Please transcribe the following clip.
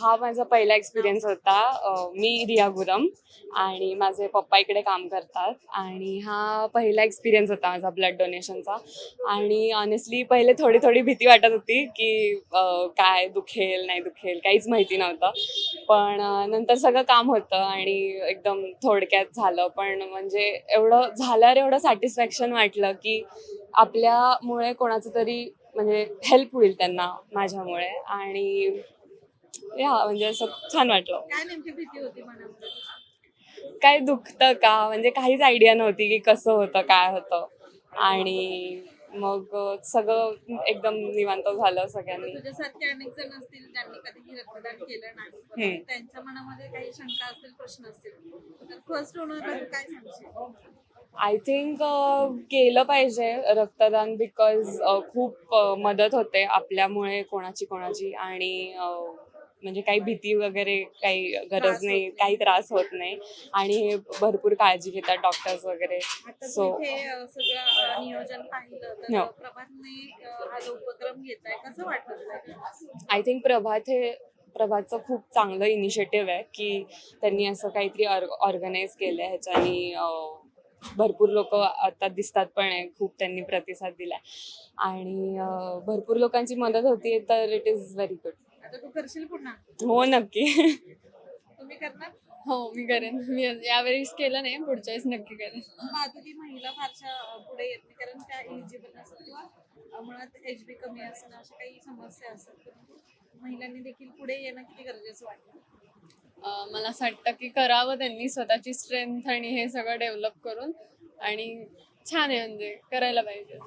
हा माझा पहिला एक्सपिरियन्स होता मी रिया गुरम आणि माझे पप्पा इकडे काम करतात आणि हा पहिला एक्सपिरियन्स होता माझा ब्लड डोनेशनचा आणि ऑनेस्टली पहिले थोडी थोडी भीती वाटत होती की काय दुखेल नाही दुखेल काहीच माहिती नव्हतं. पण नंतर सगळं काम होतं आणि एकदम थोडक्यात झालं. पण म्हणजे एवढं झाल्यावर एवढं सॅटिस्फॅक्शन वाटलं की आपल्यामुळे कोणाचं तरी म्हणजे हेल्प होईल त्यांना माझ्यामुळे. आणि या म्हणजे असं छान वाटलं. काय नेमकी भीती होती मनामध्ये? काय दुखतं का? म्हणजे काहीच आयडिया नव्हती की कसं होतं काय होतं. आणि मग सगळं एकदम निवांत झालं सगळ्यांनी. तुझ्यासारखे अनेक जण असतील ज्यांनी कधीही रक्तदान केलं नाही. हम्म. पण त्यांच्या मनामध्ये काही शंका असतील प्रश्न असतील. तर फर्स्ट ओनरला काय सांगशील? आय थिंक केलं पाहिजे रक्तदान बिकॉज खूप अ, मदत होते आपल्यामुळे कोणाची कोणाची. आणि अ, म्हणजे काही भीती वगैरे काही गरज नाही होत काही त्रास होत नाही. आणि भरपूर काळजी घेतात डॉक्टर्स वगैरे. सो आय थिंक प्रभात हे प्रभातचं खूप चांगलं इनिशिएटिव्ह आहे की त्यांनी असं काहीतरी ऑर्गनाईज केलं आहे ह्याच्यानी भरपूर लोक आता दिसतात पण आहे खूप त्यांनी प्रतिसाद दिलाय. आणि भरपूर लोकांची मदत होतीये तर इट इज व्हेरी गुड आता तू करशील पुन्हा? हो नक्की. तुम्ही करणार? हो मी करेन. मी यावेळेस केलं नाही पुढच्या वेळेस नक्की करेन. माधुरी महिला फारशा पुढे येत नाही कारण त्या एलिजिबल नसतात किंवा मुळात एच बी कमी असणं अशा काही समस्या असतात. महिलांनी देखील पुढे येणं किती गरजेचं वाटतं? अं, मला असं वाटतं की करावं त्यांनी स्वतःची स्ट्रेंथ आणि हे सगळं डेव्हलप करून आणि छान आहे म्हणजे करायला पाहिजे.